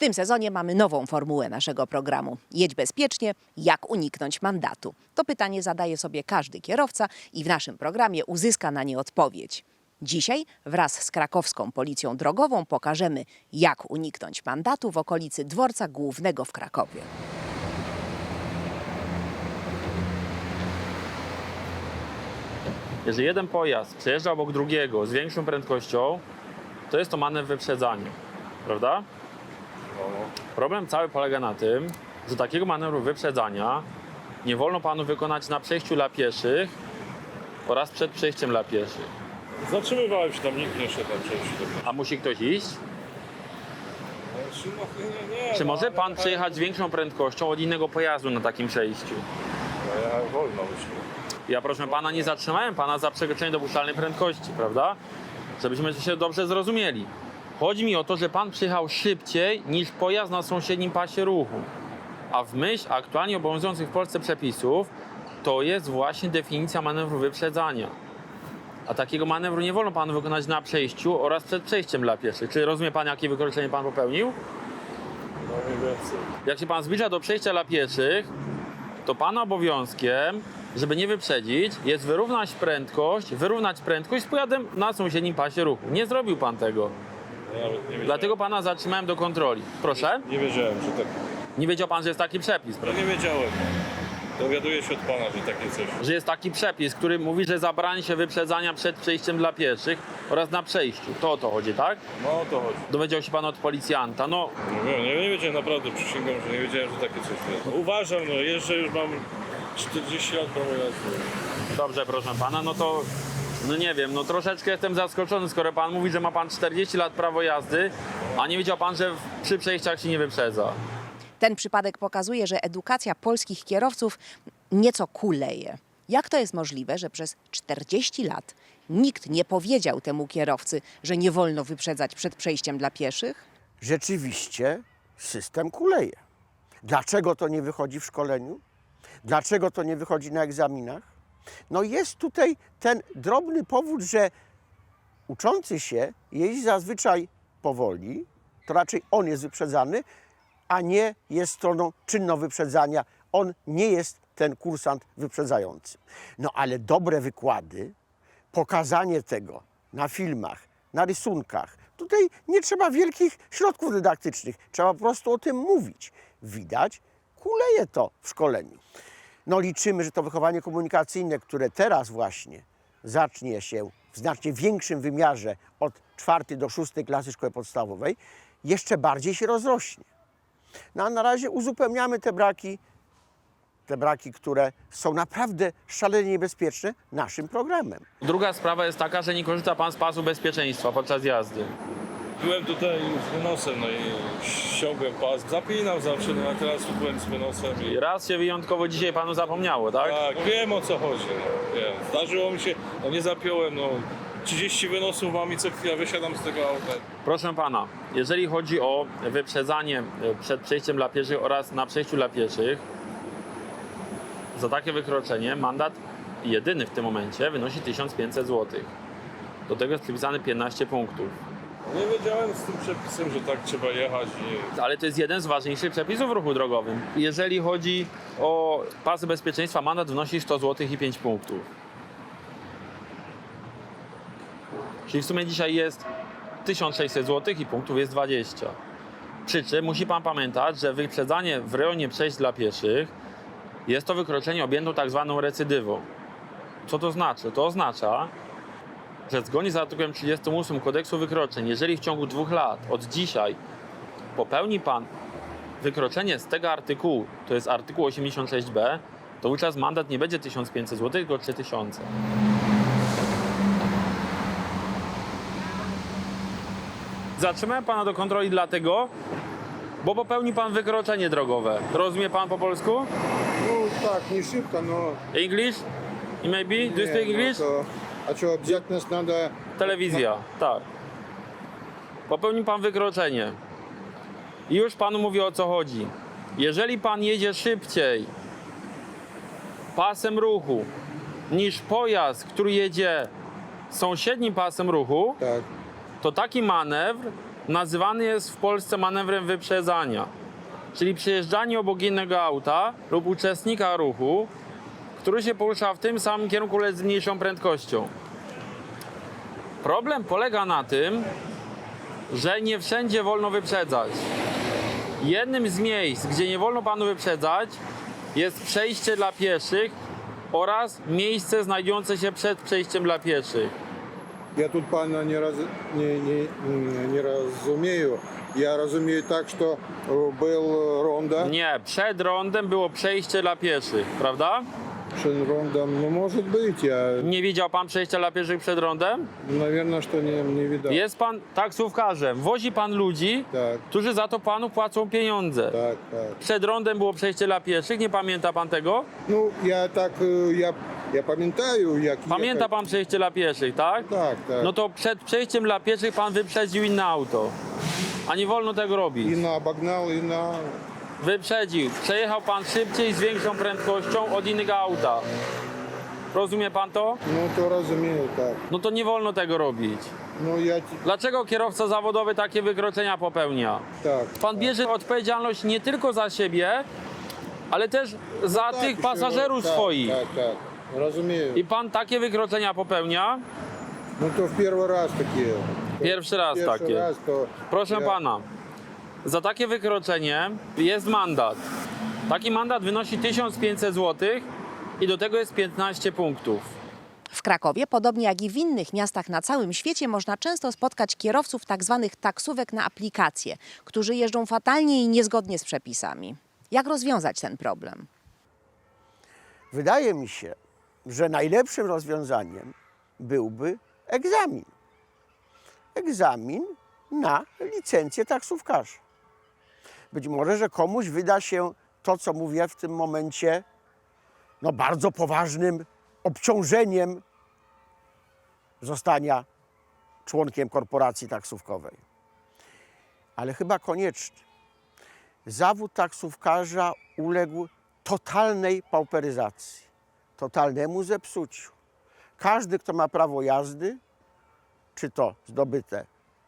tym sezonie mamy nową formułę naszego programu. Jedź bezpiecznie, jak uniknąć mandatu. To pytanie zadaje sobie każdy kierowca i w naszym programie uzyska na nie odpowiedź. Dzisiaj wraz z krakowską policją drogową pokażemy, jak uniknąć mandatu w okolicy dworca głównego w Krakowie. Jeżeli jeden pojazd przejeżdża obok drugiego z większą prędkością, to jest to manewr wyprzedzania, prawda? Problem cały polega na tym, że takiego manewru wyprzedzania nie wolno panu wykonać na przejściu dla pieszych oraz przed przejściem dla pieszych. Zatrzymywałem się tam, nikt nie szedł tam przejść. A musi ktoś iść? No, nie, nie, Czy no, może ale pan przejechać z większą prędkością od innego pojazdu na takim przejściu? No, jechałem wolno myślę. Ja proszę pana nie zatrzymałem pana za przekroczenie dopuszczalnej prędkości, prawda? Żebyśmy się dobrze zrozumieli. Chodzi mi o to, że pan przyjechał szybciej niż pojazd na sąsiednim pasie ruchu. A w myśl aktualnie obowiązujących w Polsce przepisów to jest właśnie definicja manewru wyprzedzania. A takiego manewru nie wolno panu wykonać na przejściu oraz przed przejściem dla pieszych. Czy rozumie pan, jakie wykroczenie pan popełnił? Jak się pan zbliża do przejścia dla pieszych, to pana obowiązkiem, żeby nie wyprzedzić, jest wyrównać prędkość, wyrównać prędkość z pojazdem na sąsiednim pasie ruchu. Nie zrobił pan tego. Nawet nie. Dlatego pana zatrzymałem do kontroli. Proszę? Nie wiedziałem, że tak. Nie wiedział pan, że jest taki przepis, No prawda? nie wiedziałem. Dowiaduję się od pana, że takie coś. Że jest taki przepis, który mówi, że zabrani się wyprzedzania przed przejściem dla pieszych oraz na przejściu. To o to chodzi, tak? No o to chodzi. Dowiedział się pan od policjanta. No, Nie, wiem, nie, nie wiedziałem naprawdę, przysięgam, że nie wiedziałem, że takie coś jest. No, uważam, no jeżdżę już mam 40 lat prawo jazdy. Dobrze, proszę pana, no to no nie wiem, no troszeczkę jestem zaskoczony, skoro pan mówi, że ma pan 40 lat prawo jazdy, a nie wiedział pan, że w- przy przejściach się nie wyprzedza. Ten przypadek pokazuje, że edukacja polskich kierowców nieco kuleje. Jak to jest możliwe, że przez 40 lat nikt nie powiedział temu kierowcy, że nie wolno wyprzedzać przed przejściem dla pieszych? rzeczywiście system kuleje. Dlaczego to nie wychodzi w szkoleniu? Dlaczego to nie wychodzi na egzaminach? No jest tutaj ten drobny powód, że uczący się jeździ zazwyczaj powoli, to raczej on jest wyprzedzany, a nie jest stroną czynno wyprzedzania. On nie jest ten kursant wyprzedzający. No ale dobre wykłady, pokazanie tego na filmach, na rysunkach. Tutaj nie trzeba wielkich środków dydaktycznych, trzeba po prostu o tym mówić. Widać, kuleje to w szkoleniu. No liczymy, że to wychowanie komunikacyjne, które teraz właśnie zacznie się w znacznie większym wymiarze od czwartej do szóstej klasy szkoły podstawowej, jeszcze bardziej się rozrośnie. No a na razie uzupełniamy te braki, te braki, które są naprawdę szalenie niebezpieczne naszym programem. Druga sprawa jest taka, że nie korzysta pan z pasu bezpieczeństwa podczas jazdy. Byłem tutaj z wynosem, no i ściągłem pas, zapinam zawsze, no a teraz byłem z wynosem i... I raz się wyjątkowo dzisiaj panu zapomniało, tak? Tak, wiem o co chodzi, no, wiem. Zdarzyło mi się, no nie zapiąłem, no 30 wynosów mam i co chwila wysiadam z tego auta. Proszę pana, jeżeli chodzi o wyprzedzanie przed przejściem dla pieszych oraz na przejściu dla pieszych, za takie wykroczenie mandat jedyny w tym momencie wynosi 1500 zł. Do tego jest przypisane 15 punktów. Nie wiedziałem z tym przepisem, że tak trzeba jechać. Ale to jest jeden z ważniejszych przepisów w ruchu drogowym. Jeżeli chodzi o pasy bezpieczeństwa, mandat wynosi 100 zł i 5 punktów. Czyli w sumie dzisiaj jest 1600 zł i punktów jest 20. Przy czym musi Pan pamiętać, że wyprzedzanie w rejonie przejść dla pieszych jest to wykroczenie objęte tak zwaną recydywą. Co to znaczy? To oznacza, że zgodnie z artykułem 38 kodeksu wykroczeń, jeżeli w ciągu dwóch lat od dzisiaj popełni Pan wykroczenie z tego artykułu, to jest artykuł 86b, to wówczas mandat nie będzie 1500 zł, tylko 3000. Zatrzymałem Pana do kontroli dlatego, bo popełni Pan wykroczenie drogowe. Rozumie Pan po polsku? No tak, nie szybko, no. English? Maybe? Nie, Do you speak no English? No to... A czy obziatność nada... Telewizja, tak. Popełnił pan wykroczenie. I już panu mówię o co chodzi. Jeżeli pan jedzie szybciej pasem ruchu niż pojazd, który jedzie sąsiednim pasem ruchu, Tak. to taki manewr nazywany jest w Polsce manewrem wyprzedzania. Czyli przejeżdżanie obok innego auta lub uczestnika ruchu który się porusza w tym samym kierunku, lecz z mniejszą prędkością. Problem polega na tym, że nie wszędzie wolno wyprzedzać. Jednym z miejsc, gdzie nie wolno panu wyprzedzać, jest przejście dla pieszych oraz miejsce znajdujące się przed przejściem dla pieszych. Я тут пана не, раз, не, не, не разумею. Я разумею так, что э, был ронда, Nie, przed rondem było przejście dla pieszych, prawda? Шин рондом, ну может быть, я, Nie widział pan przejścia dla pieszych przed rondem? наверное, что не, не видал. Jest pan taksówkarzem, wozi pan ludzi, Так, którzy za to panu płacą pieniądze. так, так. Przed rondem było przejście dla pieszych, nie pamięta pan tego? Ну, я так, э, я, я пам'ятаю, як Pamięta ехать. pan przejście dla pieszych, tak? Так, так. No to przed przejściem dla pieszych pan wyprzedził inne auto. A nie wolno tego І robić. на обогнал, і на... wyprzedził. Przejechał pan szybciej, z większą prędkością od innego auta. Rozumie pan to? No to rozumiem, tak. No to nie wolno tego robić. No ja ci... Dlaczego kierowca zawodowy takie wykroczenia popełnia? Tak. Pan bierze odpowiedzialność nie tylko za siebie, ale też za tak, tych pasażerów tak, swoich. Tak, tak, rozumiem. I pan takie wykroczenia popełnia? No to w pierwszy raz takie. To Pierwszy raz pierwszy takie. raz to Proszę ja- pana, za takie wykroczenie jest mandat. Taki mandat wynosi 1500 zł i do tego jest 15 punktów. W Krakowie, podobnie jak i w innych miastach na całym świecie, można często spotkać kierowców tzw. taksówek na aplikacje, którzy jeżdżą fatalnie i niezgodnie z przepisami. Jak rozwiązać ten problem? Wydaje mi się, że najlepszym rozwiązaniem byłby egzamin. Egzamin na licencję taksówkarza. Być może, że komuś wyda się to, co mówię w tym momencie, no bardzo poważnym obciążeniem zostania członkiem korporacji taksówkowej. Ale chyba koniecznie. Zawód taksówkarza uległ totalnej pauperyzacji, totalnemu zepsuciu. Każdy, kto ma prawo jazdy, czy to zdobyte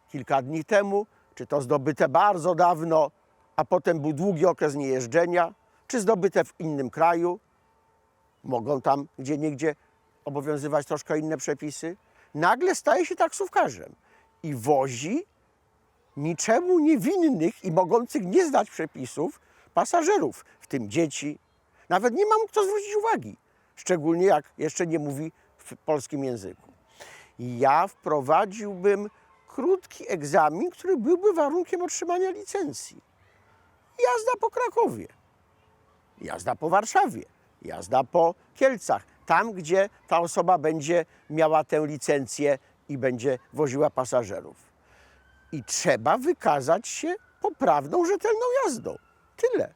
kilka dni temu, czy to zdobyte bardzo dawno, a potem był długi okres niejeżdżenia, czy zdobyte w innym kraju, mogą tam gdzie niegdzie obowiązywać troszkę inne przepisy, nagle staje się taksówkarzem i wozi niczemu niewinnych i mogących nie znać przepisów pasażerów, w tym dzieci. Nawet nie ma mu kto zwrócić uwagi, szczególnie jak jeszcze nie mówi w polskim języku. Ja wprowadziłbym krótki egzamin, który byłby warunkiem otrzymania licencji. Jazda po Krakowie, jazda po Warszawie, jazda po Kielcach, tam gdzie ta osoba będzie miała tę licencję i będzie woziła pasażerów i trzeba wykazać się poprawną, rzetelną jazdą. Tyle.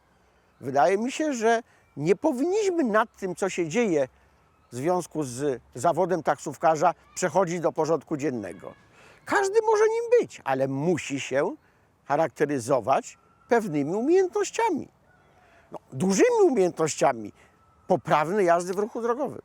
Wydaje mi się, że nie powinniśmy nad tym, co się dzieje w związku z zawodem taksówkarza, przechodzić do porządku dziennego. Każdy może nim być, ale musi się charakteryzować pewnymi umiejętnościami. No, dużymi umiejętnościami poprawnej jazdy w ruchu drogowym.